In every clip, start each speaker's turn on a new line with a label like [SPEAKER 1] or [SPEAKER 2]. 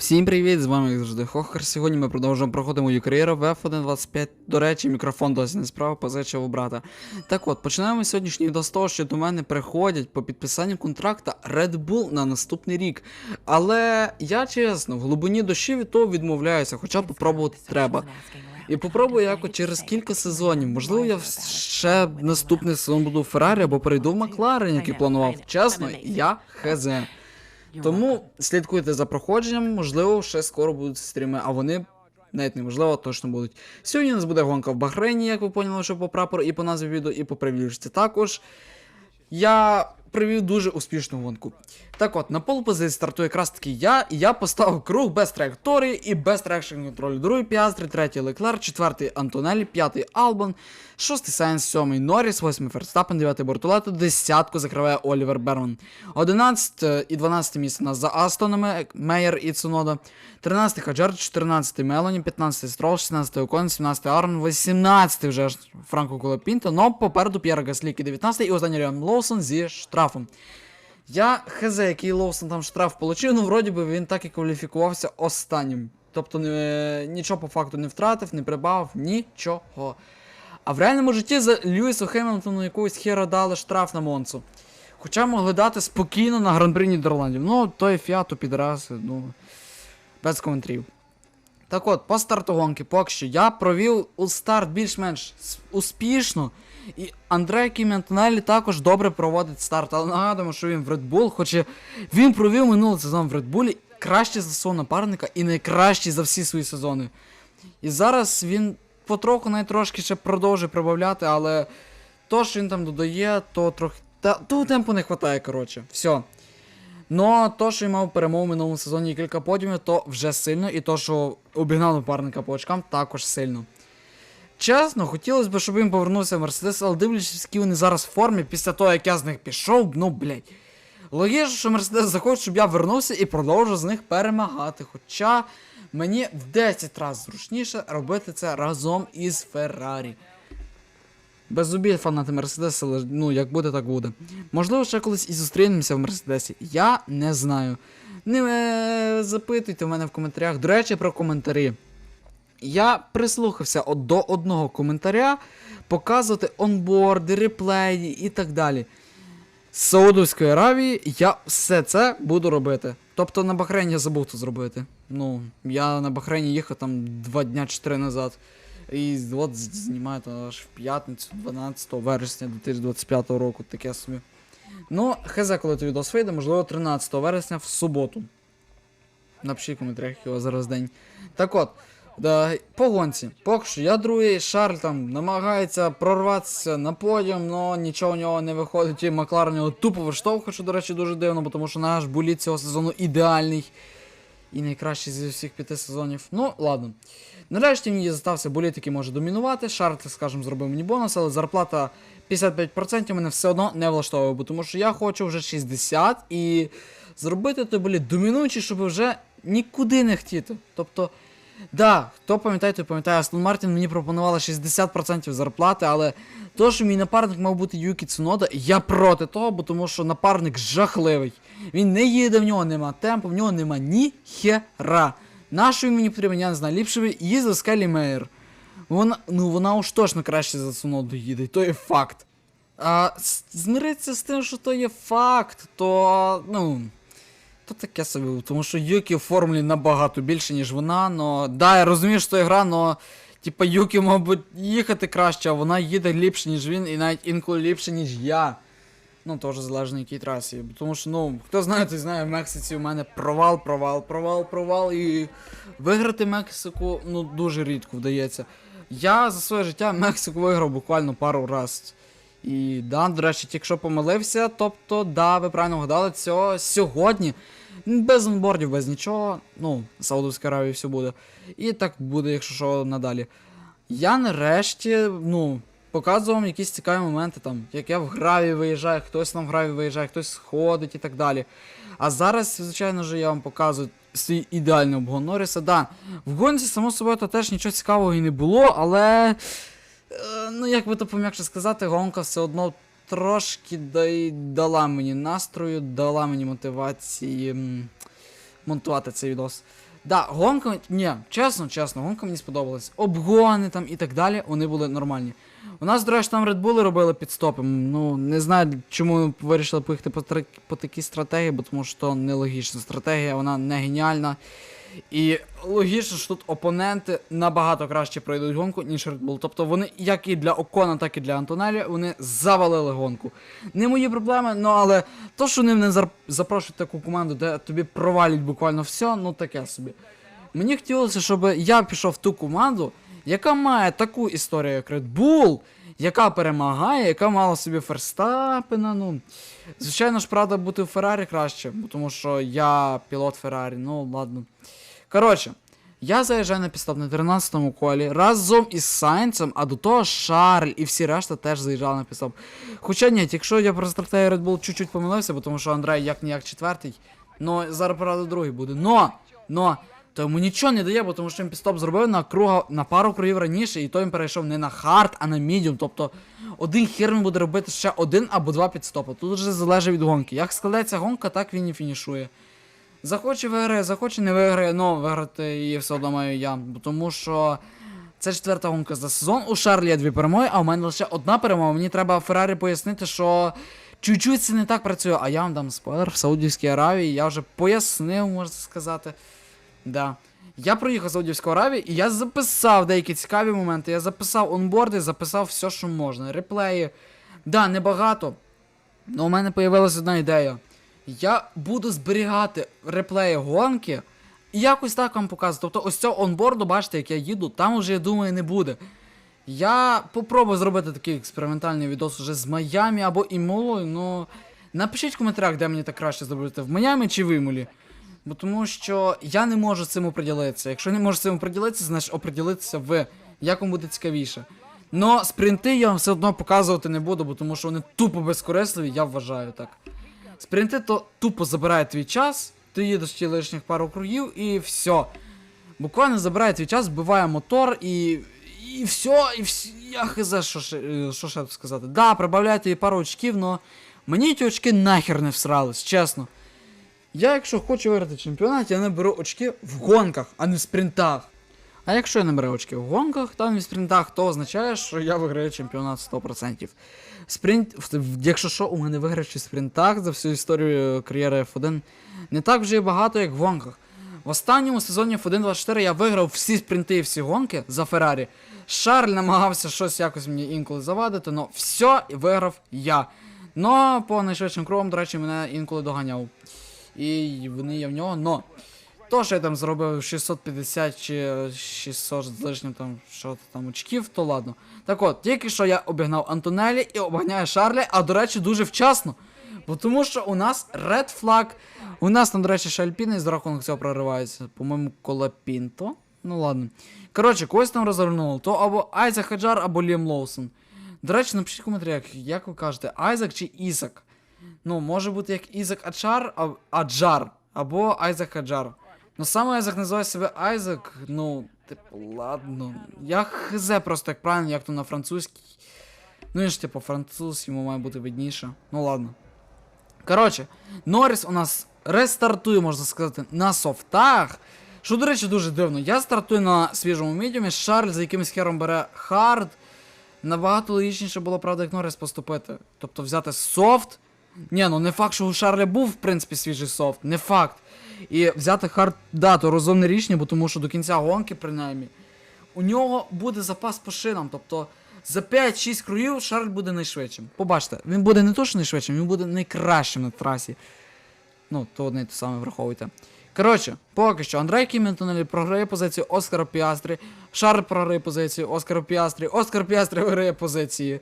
[SPEAKER 1] Всім привіт, з вами як завжди Хохер. Сьогодні ми продовжуємо проходити мою кар'єру в F1.25. До речі, мікрофон досі не справа, позичив у брата. Так от, починаємо сьогоднішній відео з того, що до мене приходять по підписанню контракта Red Bull на наступний рік. Але я чесно, в глибині душі від того відмовляюся, хоча попробувати треба. І попробую якось через кілька сезонів. Можливо, я ще наступний сезон буду в Феррарі або перейду в Макларен, який планував. Чесно, я хз. Тому слідкуйте за проходженням, можливо, ще скоро будуть стріми, а вони навіть неможливо, точно будуть. Сьогодні у нас буде гонка в Бахрейні, як ви поняли, що по прапору, і по назві відео, і по прев'юшці також. Я привів дуже успішну гонку. Так от, на полупозиції стартує якраз таки я, і я поставив круг без траєкторії і без трекшн контролю. Другий Піастри, третій Леклер, четвертий Антонелі, п'ятий Албан, шостий Сайнс, сьомий Норріс, восьмий Ферстапен, дев'ятий Бортолето, десятку закриває Олівер Берман. 11 і 12 місце нас за Астонами, Мейер і Цунода. 13 Хаджар, 14 Мелоні, 15 Строл, 16 Окон, 17 Арн, 18 вже Франко Колопінто, но попереду П'єра Гасліки 19 і останній Ріан Лоусон зі штрафом. Я хз, який Лоусон там штраф получив, ну вроді би він так і кваліфікувався останнім. Тобто не, нічого по факту не втратив, не прибавив, нічого. А в реальному житті за Льюісу Хемілтону якусь хера дали штраф на Монцу. Хоча могли дати спокійно на гран-при Нідерландів. Ну, той фіату підраси, ну. Без коментарів. Так от, по старту гонки, поки що я провів у старт більш-менш успішно. І Андре Кім'янтонелі також добре проводить старт. Але нагадуємо, що він в Red Bull, хоча він провів минулий сезон в Red Bull краще за свого напарника і найкращий за всі свої сезони. І зараз він потроху навіть трошки ще продовжує прибавляти, але то, що він там додає, то трохи. Та того темпу не вистачає, коротше. Все. Ну, то, що він мав перемогу в минулому сезоні і кілька подіумів, то вже сильно, і то, що обігнав напарника по очкам, також сильно. Чесно, хотілося б, щоб він повернувся в Мерседес, але дивлячись, які вони зараз в формі, після того, як я з них пішов, ну блять. Логічно, що Мерседес захоче, щоб я вернувся і продовжив з них перемагати. Хоча мені в 10 разів зручніше робити це разом із Феррарі. Без зубів фанати Мерседеса, але ну як буде, так буде. Можливо, ще колись і зустрінемося в Мерседесі. Я не знаю. Не е, запитуйте в мене в коментарях. До речі, про коментарі. Я прислухався от до одного коментаря показувати онборди, реплеї і так далі. З Саудовської Аравії я все це буду робити. Тобто на Бахрейні я забув це зробити. Ну, я на Бахрейні їхав там два дня чи три назад. І от знімаю то аж в п'ятницю, 12 вересня 2025 року, таке собі. Ну, хз, коли той відос вийде, можливо, 13 вересня в суботу. Напишіть в коментарях його зараз день. Так от, да, по гонці. Поки що я другий, Шарль там намагається прорватися на подіум, але нічого у нього не виходить. І Макларен його тупо виштовхує, що, до речі, дуже дивно, тому що наш боліт цього сезону ідеальний. І найкращий зі всіх п'яти сезонів. Ну, ладно. Нарешті мені застався боліт, який може домінувати. Шарль, так скажемо, зробив мені бонус, але зарплата 55% мене все одно не влаштовує, бо тому що я хочу вже 60 і зробити той боліт домінуючий, щоб вже нікуди не хотіти. Тобто, да, хто пам'ятає, той пам'ятає, Астон Мартін мені пропонувала 60% зарплати, але то, що мій напарник мав бути Юкі Цунода, я проти того, бо тому що напарник жахливий. Він не їде, в нього нема темпу, в нього нема ні хера. Нащо мені потрібен, я не знаю. Ліпше би їздив з Мейер. Вона, ну вона уж точно краще за Цуноду їде, то є факт. А змиритися з тим, що то є факт, то ну. То таке собі, тому що Юкі в формулі набагато більше, ніж вона, но. Да, я розумію, що це гра, но. Типа Юкі, мабуть, їхати краще, а вона їде ліпше, ніж він, і навіть інколи ліпше, ніж я. Ну, теж залежно якій трасі. Тому що, ну, хто знає, той знає, в Мексиці у мене провал, провал, провал, провал. І виграти Мексику, ну, дуже рідко вдається. Я за своє життя Мексику виграв буквально пару раз. І да, до речі, тільки що помилився, тобто, да, ви правильно вгадали, цього сьогодні. Без онбордів, без нічого. Ну, Саудовська Аравія все буде. І так буде, якщо що, надалі. Я нарешті, ну, показував якісь цікаві моменти, там, як я в граві виїжджаю, хтось там в граві виїжджає, хтось сходить і так далі. А зараз, звичайно ж, я вам показую свій ідеальний обгон Норріса. Да, в гонці, само собою, то теж нічого цікавого і не було, але. Е, Ну, як би то пом'якше сказати, гонка все одно трошки да дала мені настрою, дала мені мотивації монтувати цей відос. Да, гонка, ні, чесно, чесно, гонка мені сподобалась. Обгони там і так далі, вони були нормальні. У нас, до речі, там Bull робили підстопи. Ну, не знаю, чому вирішили поїхати по, по такій стратегії, бо тому що нелогічна стратегія, вона не геніальна. І логічно, що тут опоненти набагато краще пройдуть гонку, ніж Red Bull. Тобто вони, як і для Окона, так і для Антонелі, вони завалили гонку. Не мої проблеми, ну але то, що вони не запрошують таку команду, де тобі провалять буквально все, ну таке собі. Мені хотілося, щоб я пішов в ту команду, яка має таку історію, як Red Bull, яка перемагає, яка мала собі Ферстапена. Ну, звичайно ж, правда, бути в Феррарі краще, тому що я пілот Феррарі, ну ладно. Коротше, я заїжджаю на підстоп на 13-му колі разом із Сайнцем, а до того Шарль і всі решта теж заїжджали на підстоп. Хоча ні, якщо я про стратегію Red Bull чуть-чуть помилився, бо тому що Андрей як ніяк четвертий, ну зараз правда другий буде. Но! Но! То йому нічого не дає, бо тому що він підстоп зробив на круга на пару кругів раніше, і то він перейшов не на хард, а на мідіум. Тобто один хір він буде робити ще один або два підстопи. Тут вже залежить від гонки. Як складеться гонка, так він і фінішує. Захоче виграє, захоче не виграє, ну виграти її все одно маю я. Тому що це четверта гонка за сезон. У Шарлі є дві перемоги, а у мене лише одна перемога. Мені треба Феррарі пояснити, що чуть-чуть це не так працює. А я вам дам спойлер в Саудівській Аравії. Я вже пояснив, можна сказати. Да. Я проїхав з Саудівської Аравії і я записав деякі цікаві моменти. Я записав онборди, записав все, що можна. Реплеї. Да, небагато. Але у мене появилася одна ідея. Я буду зберігати реплеї гонки і якось так вам показувати. Тобто ось цього онборду, бачите, як я їду, там уже, я думаю, не буде. Я попробую зробити такий експериментальний відос уже з Майами або Імолою, ну. Напишіть в коментарях, де мені так краще зробити, в Майамі чи в Імолі. Бо тому що я не можу цим оприділитися. Якщо не можу з цим оприділитися, значить оприділитися ви. Як вам буде цікавіше. Но спринти я вам все одно показувати не буду, бо тому що вони тупо безкорисливі, я вважаю так. Спринти то тупо забирає твій час, ти їдеш ті лишніх пару кругів і все. Буквально забирає твій час, вбиває мотор і. І все, і все. Я хз, е, що ще тут сказати. Да, прибавляйте їй пару очків, но мені ті очки нахер не всрались, чесно. Я, якщо хочу виграти чемпіонат, я не беру очки в гонках, а не в спринтах. А якщо я беру очки в гонках, та в спринтах, то означає, що я виграю чемпіонат 100%. Спринт, якщо що, у мене виграші в спринтах за всю історію е, кар'єри F1 не так вже і багато, як в гонках. В останньому сезоні F1 24 я виграв всі спринти і всі гонки за Феррарі. Шарль намагався щось якось мені інколи завадити, але все виграв я. Но по найшвидшим кругам, до речі, мене інколи доганяв. І вони є в нього, но. То, що я там зробив 650 чи 600 з лишнім там що там очків, то ладно. Так от, тільки що я обігнав Антонелі і обганяю Шарлі, а до речі, дуже вчасно. Бо тому що у нас Red Flag. У нас там, до речі, ще Альпіни з рахунок цього проривається. По-моєму, Колапінто. Ну ладно. Коротше, когось там розвернуло. То або Айзек Хаджар, або Ліам Лоусон. До речі, напишіть в коментарях, як ви кажете, Айзек чи Ісак? Ну, може бути як Ізак Ачар, а, Аджар, або Айзек Хаджар. Ну саме Айзек називає себе Айзек, ну, типу, ладно. Я хз просто як правильно, як то на французькій. Ну він ж типу француз, йому має бути видніше. Ну ладно. Коротше, Норріс у нас рестартує, можна сказати, на софтах. Що, до речі, дуже дивно. Я стартую на свіжому медіумі, Шарль за якимось хером бере хард. Набагато логічніше було, правда, як Норріс поступити. Тобто взяти софт. Ні, ну не факт, що у Шарля був, в принципі, свіжий софт, не факт. І взяти хард, да, то розумне рішення, бо тому що до кінця гонки, принаймні, у нього буде запас по шинам. Тобто за 5-6 кругів Шарль буде найшвидшим. Побачите, він буде не то, що найшвидшим, він буде найкращим на трасі. Ну, то одне й те саме враховуйте. Коротше, поки що Андрей Кіментонелі програє позицію Оскара Піастрі, Шарль програє позицію Оскара Піастрі, Оскар Піастрі виграє позиції.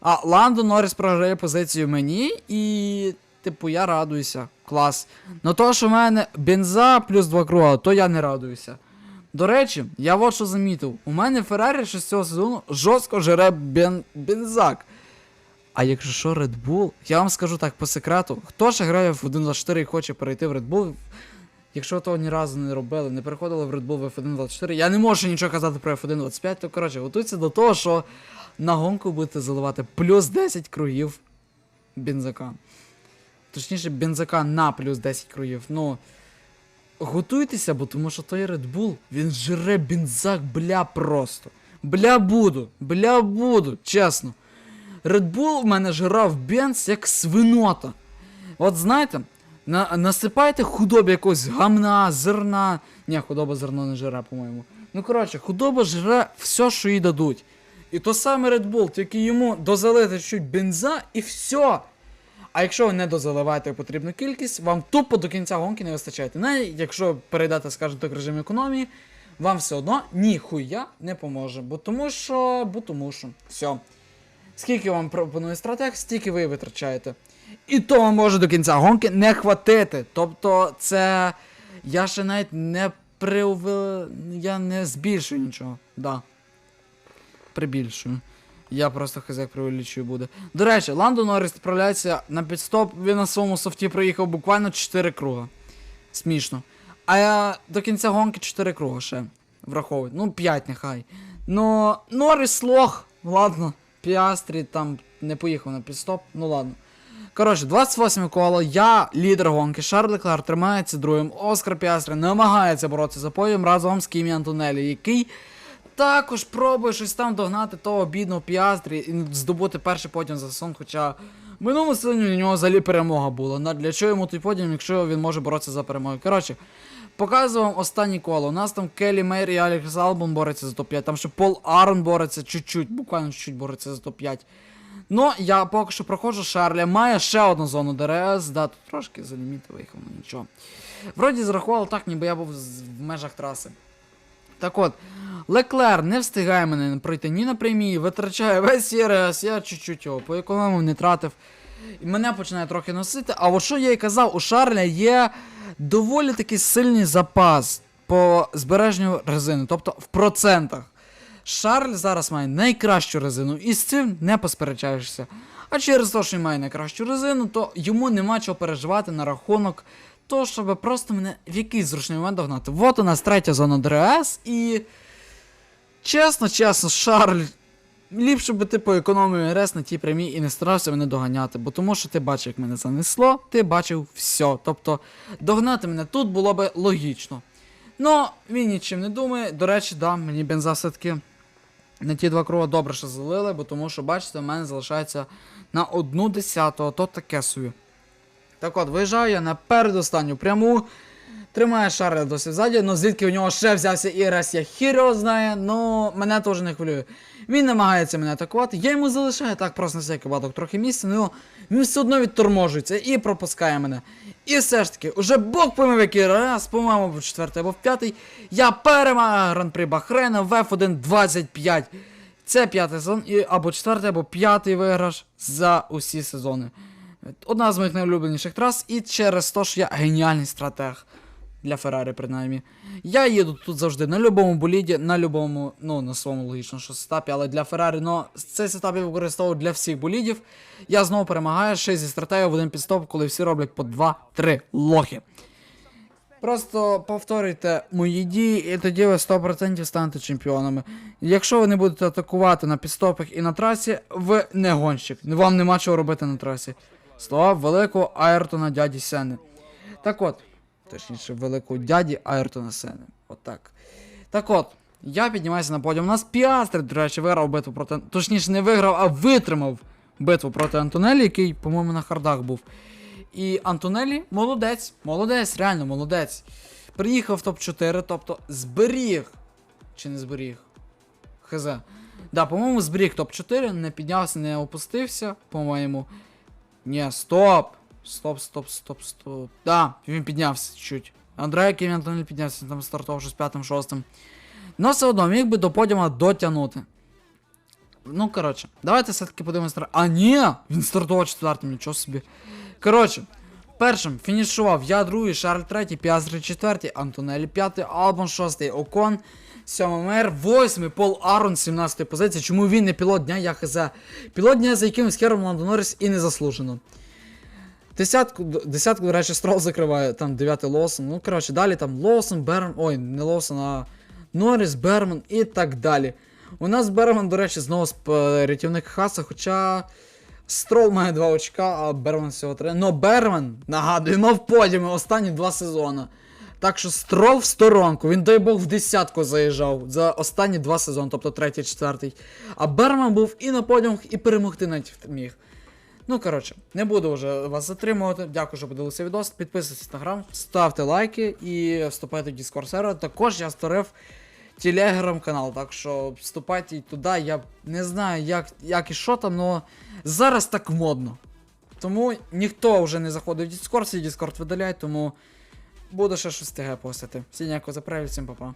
[SPEAKER 1] А Ландо Норріс програє позицію мені і. Типу, я радуюся. Клас. На то, що в мене бенза плюс 2 круга, то я не радуюся. До речі, я от що замітив. У мене Феррарі ще сезону жорстко жере бен... бензак. А якщо що Red Bull, я вам скажу так по секрету, хто ще грає в 1.24 і хоче перейти в Red Bull, якщо того ні разу не робили, не переходили в Red Bull в F1.24, я не можу нічого казати про F1.25, то коротше, готуйся до того, що на гонку будете заливати плюс 10 кругів бензака. Точніше, бензака на плюс 10 кругів. Ну. готуйтеся, бо тому що той Red Bull, він жре бензак, бля, просто. Бля буду, бля буду, чесно. Red Bull в мене жрав бенз як свинота. От знаєте, на, насипайте худобі якогось гамна, зерна. Ні, худоба зерно не жре, по-моєму. Ну коротше, худоба жре все, що їй дадуть. І то саме Red Bull, тільки йому дозалити чуть бенза і все. А якщо ви не дозаливаєте потрібну кількість, вам тупо до кінця гонки не вистачає. Навіть якщо перейдете, скажімо так, режим економії, вам все одно ніхуя не поможе. Бо тому що. Бо тому що. Все. Скільки вам пропонує стратег, стільки ви витрачаєте. І то вам може до кінця гонки не хватити. Тобто, це. Я ще навіть не приувел... Я не збільшую нічого. Да. Прибільшую. Я просто хазяк преувеличую буде. До речі, Ландо Норріс відправляється на підстоп, він на своєму софті проїхав буквально 4 круга. Смішно. А я до кінця гонки 4 круга ще враховують. Ну, 5 нехай. Ну, Норріс лох. Ладно, Піастрі там не поїхав на підстоп, ну ладно. Коротше, 28 коло, я лідер гонки, Шарль Леклер тримається другим, Оскар Піастрі намагається боротися за подіум разом з Кімі Антонелі, який також пробує щось там догнати того бідного Піастрі і здобути перший подіум за сезон, хоча в минулому сезоні у нього взагалі перемога була. На- Для чого йому той подіум, якщо він може боротися за перемогу? Коротше, показую вам останнє коло. У нас там Келі Мейр і Алекс Албон бореться за топ-5, там ще Пол Арон бореться чуть-чуть, буквально чуть-чуть бореться за топ-5. Ну, я поки що проходжу Шарля, має ще одну зону ДРС, да, тут трошки за ліміти виїхав, нічого. Вроді зрахував так, ніби я був в межах траси. Так от, Леклер не встигає мене пройти ні на прямій, витрачає весь ЄРС, я чуть-чуть його по економив, не тратив. І мене починає трохи носити. А от що я і казав, у Шарля є доволі такий сильний запас по збереженню резини, тобто в процентах. Шарль зараз має найкращу резину, і з цим не посперечаєшся. А через те, що він має найкращу резину, то йому нема чого переживати на рахунок того, щоб просто мене в якийсь зручний момент догнати. Вот у нас третя зона ДРС, і. Чесно, чесно, Шарль. Ліпше би ти поекономив РС на тій прямій і не старався мене доганяти, бо тому що ти бачив, як мене занесло, ти бачив все. Тобто, догнати мене тут було би логічно. Ну, він нічим не думає. До речі, да, мені бенза все-таки на ті два круга добре що залили, бо тому що, бачите, в мене залишається на одну десяту, а то таке собі. Так от, виїжджаю я на передостанню пряму. Тримає Шарля досі ззаді, ну звідки у нього ще взявся Ірес, я хір його знає, ну мене теж не хвилює. Він намагається мене атакувати, я йому залишаю так просто на всякий випадок трохи місця, ну він все одно відторможується і пропускає мене. І все ж таки, уже Бог помив який раз, по-моєму, в четвертий або в п'ятий, я перемагаю гран-при Бахрейна в F1 25. Це п'ятий сезон, і або четвертий, або п'ятий виграш за усі сезони. Одна з моїх найулюбленіших трас, і через те, що я геніальний стратег. Для Феррарі, принаймні. Я їду тут завжди на любому боліді, на любому, ну, на своєму логічно, що сетапі, але для Феррарі, ну, цей сетап я використовую для всіх болідів. Я знову перемагаю ще зі стратегією в один підстоп, коли всі роблять по 2-3 лохи. Просто повторюйте мої дії, і тоді ви 100% станете чемпіонами. Якщо ви не будете атакувати на підстопах і на трасі, ви не гонщик. Вам нема чого робити на трасі. Слова великого Айртона дяді Сени. Так от, точніше, великого дяді Айртона Сени. От так. Так от, я піднімаюся на подіум. У нас Піастри, до речі, виграв битву проти. Точніше, не виграв, а витримав битву проти Антонелі, який, по-моєму, на хардах був. І Антонелі молодець, молодець, реально молодець. Приїхав в топ-4, тобто зберіг. Чи не зберіг? Хз. Да, по-моєму, зберіг топ-4, не піднявся, не опустився, по-моєму. Ні, стоп! Стоп, стоп, стоп, стоп. Да, він піднявся чуть. Андрея Кімі Антонелі піднявся, там стартував з п'ятим, шостим. Но все одно міг би до подіума дотягнути. Ну, коротше, давайте все-таки подивимося. на- А, ні! Він стартував четвертим, нічого собі. Коротше, першим фінішував я другий, Шарль третій, Піастри четвертий, Антонелі п'ятий, Албон шостий, Окон, сьомий мер, восьмий, Пол Арон, 17 позиція. Чому він не пілот дня, я. Пілот дня за якимось хером Ландо Норріс і не заслужено. Десятку, десятку, до речі, Строл закриває, там дев'ятий Лоусон. Ну, коротше, далі там Лоусон, Берн, ой, не Лоусон, а Норріс, Берман і так далі. У нас Берман, до речі, знову з е, рятівник Хаса, хоча Строл має 2 очка, а Берман всього 3. Но Берман, нагадую, мав подіуми останні два сезони. Так що строл в сторонку, він дай Бог в десятку заїжджав за останні два сезони, тобто третій, четвертий. А Берман був і на подіумах, і перемогти навіть міг. Ну, коротше, не буду вже вас затримувати. Дякую, що подивилися відос. Підписуйтесь на грам, ставте лайки і вступайте в Discord сервер. Також я створив телеграм-канал, так що вступайте туди. Я не знаю, як, як і що там, але зараз так модно. Тому ніхто вже не заходить в Discord, всі Discord видаляють, тому буду ще щось ТГ постити. Всім дякую за перегляд, всім па-па.